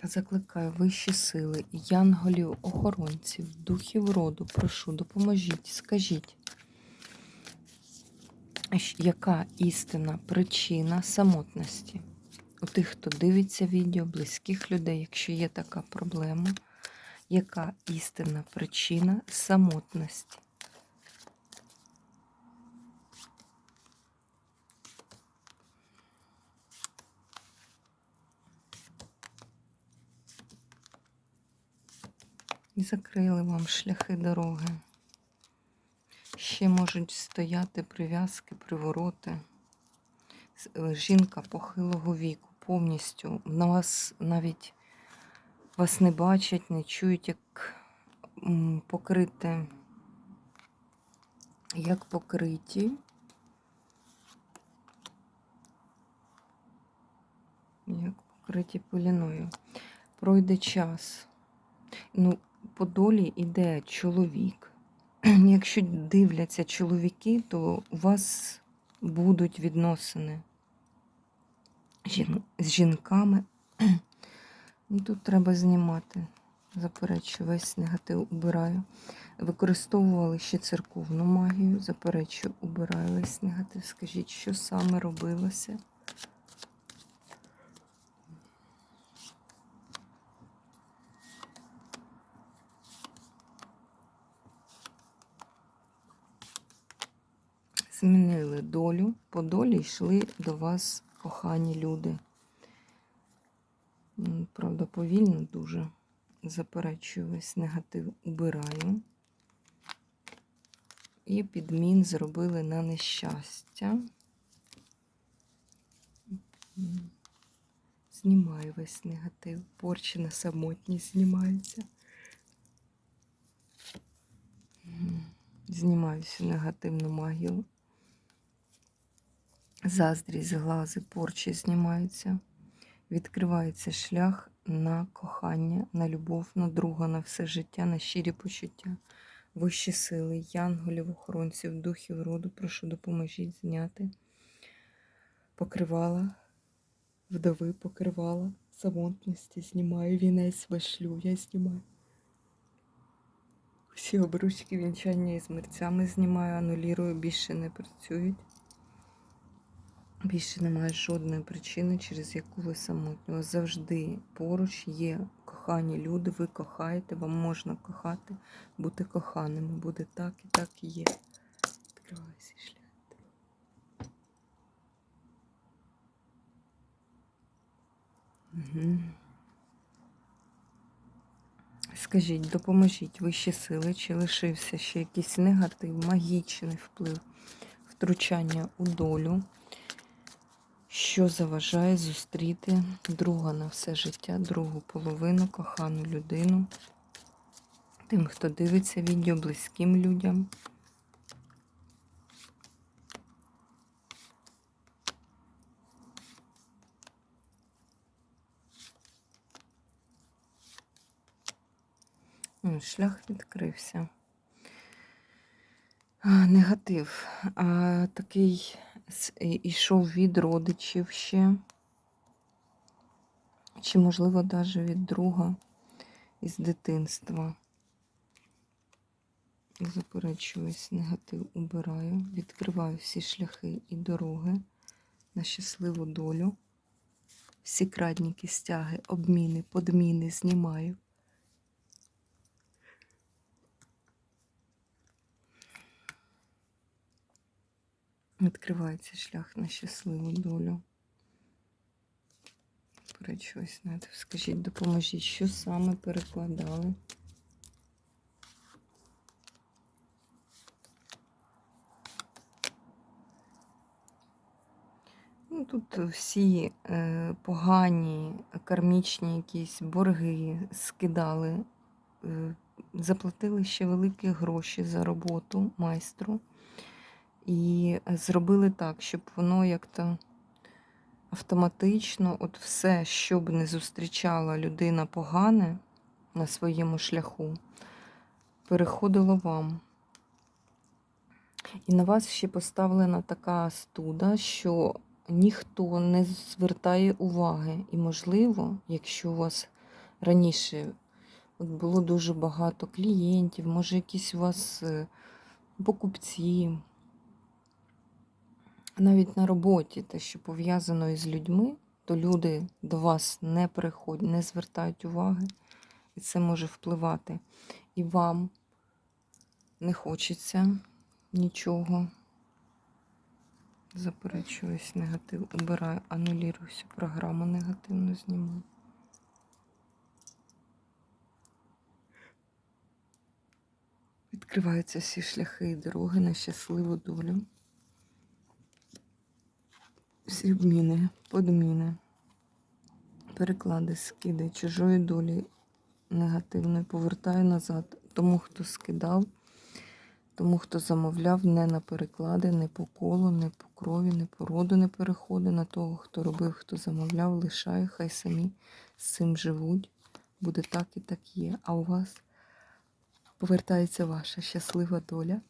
Та закликаю вищі сили, янголів, охоронців, духів роду, прошу, допоможіть, скажіть, яка істина причина самотності у тих, хто дивиться відео, близьких людей, якщо є така проблема, яка істинна причина самотності? І закрили вам шляхи дороги. Ще можуть стояти прив'язки, привороти. Е, Жінка похилого віку повністю. На вас навіть вас не бачать, не чують, як покрите, як покриті. Як покриті пиліною. Пройде час. Ну, по долі йде чоловік. Якщо дивляться чоловіки, то у вас будуть відносини з жінками. Ну, Тут треба знімати. Заперечую, весь негатив убираю. Використовували ще церковну магію. Заперечую, убираю весь негатив. Скажіть, що саме робилося? Змінили долю, по долі йшли до вас кохані люди. Правда, повільно дуже заперечую весь негатив, убираю. І підмін зробили на нещастя. Знімаю весь негатив. Порчі на самотність знімаються. Знімаю всю негативну магію. Заздрість, глази, порчі знімаються. Відкривається шлях на кохання, на любов, на друга, на все життя, на щирі почуття. Вищі сили, янголів, охоронців, духів роду, прошу допоможіть зняти. Покривала, вдови покривала, самотності знімаю, вінець вишлю, я знімаю. Всі обручки, вінчання із мерцями знімаю, анулірую, більше не працюють. Більше немає жодної причини, через яку ви самотні. Завжди поруч є кохані люди, ви кохаєте, вам можна кохати, бути коханими. Буде так і так і є. Відкривайся шлях. Угу. Скажіть, допоможіть вищі сили, чи лишився ще якийсь негатив, магічний вплив, втручання у долю, що заважає зустріти друга на все життя, другу половину, кохану людину, тим, хто дивиться відео, близьким людям. Шлях відкрився. Негатив. А, такий ішов від родичів ще. Чи, можливо, навіть від друга із дитинства. Заперечую весь негатив убираю, відкриваю всі шляхи і дороги на щасливу долю. Всі крадніки, стяги, обміни, подміни знімаю. Відкривається шлях на щасливу долю. Перечусь, знаєте, скажіть, допоможіть, що саме перекладали. Ну, тут всі е, погані кармічні якісь борги скидали, е, заплатили ще великі гроші за роботу майстру і зробили так, щоб воно як-то автоматично, от все, що б не зустрічала людина погане на своєму шляху, переходило вам. І на вас ще поставлена така студа, що ніхто не звертає уваги. І, можливо, якщо у вас раніше було дуже багато клієнтів, може, якісь у вас е, покупці, навіть на роботі, те, що пов'язано із людьми, то люди до вас не приходять, не звертають уваги, і це може впливати. І вам не хочеться нічого. Заперечуюсь, негатив. Убираю, анулірую всю програму негативно знімаю. Відкриваються всі шляхи і дороги на щасливу долю. Всі обміни, подміни, переклади, скиди чужої долі негативної повертаю назад тому, хто скидав. Тому, хто замовляв не на переклади, не по колу, не по крові, не по роду не переходи на того, хто робив, хто замовляв, лишаю, хай самі з цим живуть. Буде так і так є. А у вас повертається ваша щаслива доля.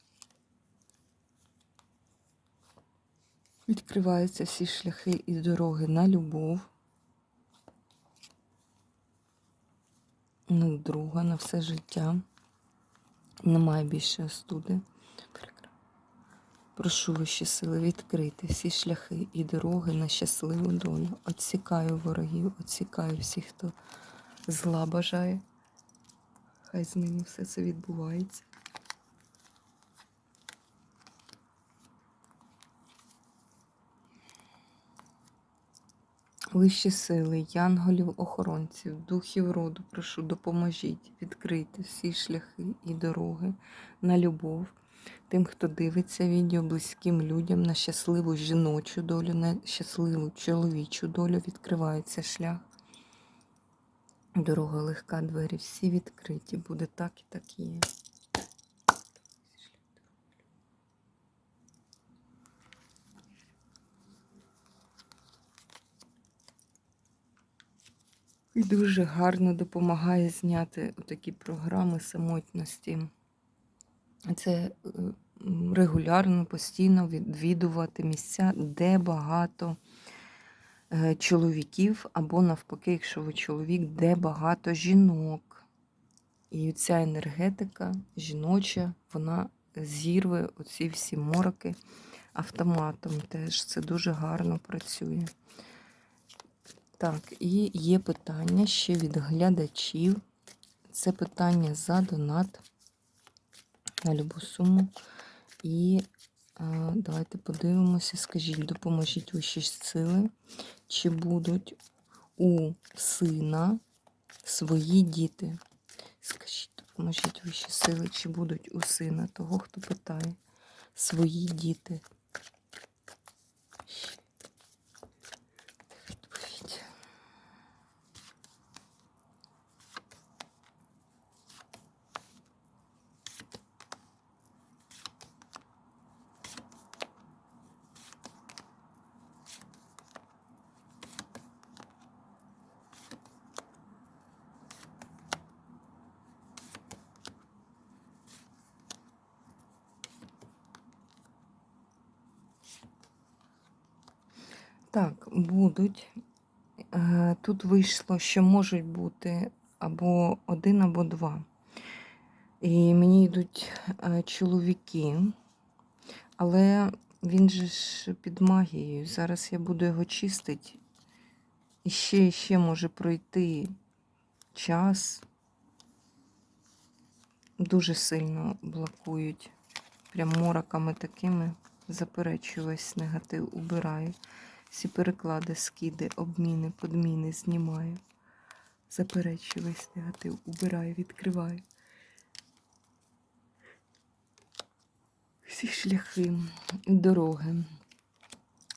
Відкриваються всі шляхи і дороги на любов, на друга, на все життя. Немає більше остуди. Прошу вищі сили відкрити всі шляхи і дороги на щасливу долю. Отсікаю ворогів, отсікаю всіх, хто зла бажає. Хай з ними все це відбувається. Вищі сили, янголів, охоронців, духів роду, прошу, допоможіть відкрити всі шляхи і дороги на любов, тим, хто дивиться відео близьким людям на щасливу жіночу долю, на щасливу чоловічу долю відкривається шлях. Дорога легка, двері всі відкриті. Буде так і так є. І дуже гарно допомагає зняти такі програми самотності. Це е, регулярно, постійно відвідувати місця, де багато е, чоловіків, або навпаки, якщо ви чоловік, де багато жінок. І ця енергетика жіноча, вона зірве оці всі мороки автоматом. Теж це дуже гарно працює. Так, і є питання ще від глядачів. Це питання за донат на любу суму. І а, давайте подивимося, скажіть, допоможіть вищі сили, чи будуть у сина свої діти. Скажіть, допоможіть вищі сили, чи будуть у сина того, хто питає, свої діти. Так, будуть. Е, Тут вийшло, що можуть бути або один, або два. І мені йдуть е, чоловіки, але він же ж під магією. Зараз я буду його чистити. І ще, і ще може пройти час. Дуже сильно блокують. Прям мороками такими. Заперечую весь негатив, убираю. Всі переклади, скиди, обміни, подміни знімаю. Заперечую весь негатив, убираю, відкриваю. Всі шляхи дороги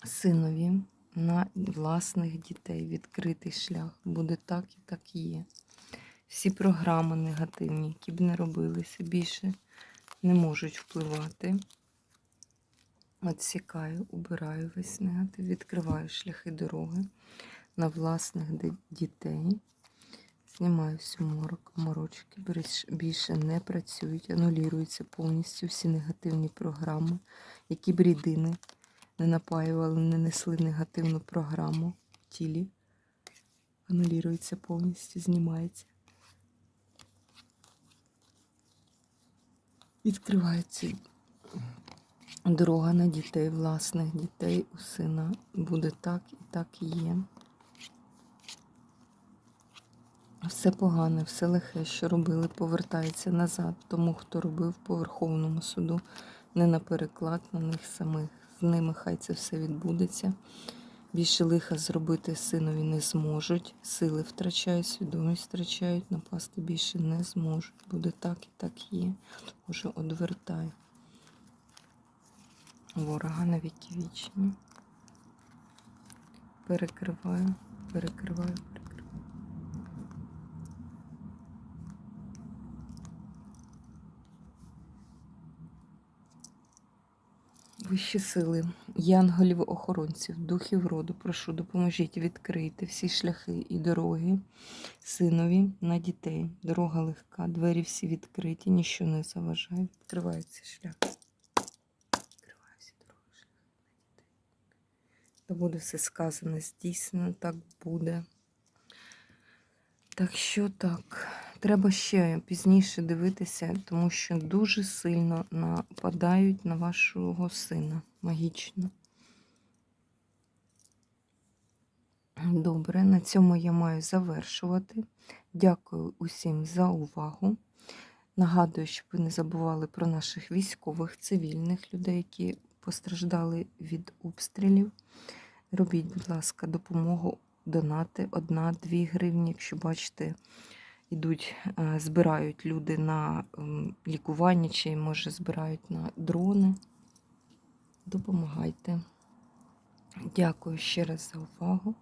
синові на власних дітей. Відкритий шлях. Буде так і так і є. Всі програми негативні, які б не робилися, більше не можуть впливати. Отсікаю, убираю весь негатив, відкриваю шляхи дороги на власних дітей. Знімаю всю морок, морочки, більше не працюють, анулюються повністю всі негативні програми, які б рідини не напаювали, не несли негативну програму в тілі. Анулюється повністю, знімається. Відкривається дорога на дітей, власних дітей, у сина. Буде так і так є. Все погане, все лихе, що робили, повертається назад. Тому, хто робив по Верховному суду, не на переклад на них самих. З ними хай це все відбудеться. Більше лиха зробити синові не зможуть. Сили втрачають, свідомість втрачають, напасти більше не зможуть. Буде так і так є. Уже одвертаю. Ворога на віки вічні. Перекриваю, перекриваю, перекриваю. Вищі сили, янголів-охоронців, духів роду, прошу, допоможіть відкрити всі шляхи і дороги синові на дітей. Дорога легка, двері всі відкриті, ніщо не заважає. Відкривається шлях. Відкриваю всі дороги, шляхи на дітей. Та буде все сказане, здійснено, так буде. Так що так, треба ще пізніше дивитися, тому що дуже сильно нападають на вашого сина магічно. Добре, на цьому я маю завершувати. Дякую усім за увагу. Нагадую, щоб ви не забували про наших військових, цивільних людей, які постраждали від обстрілів. Робіть, будь ласка, допомогу донати 1-2 гривні, якщо бачите, йдуть, е, збирають люди на лікування, чи може збирають на дрони. Допомагайте. Дякую ще раз за увагу.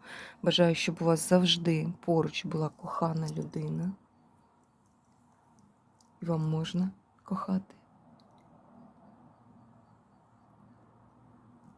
Бажаю, щоб у вас завжди поруч була кохана людина. І вам можна кохати.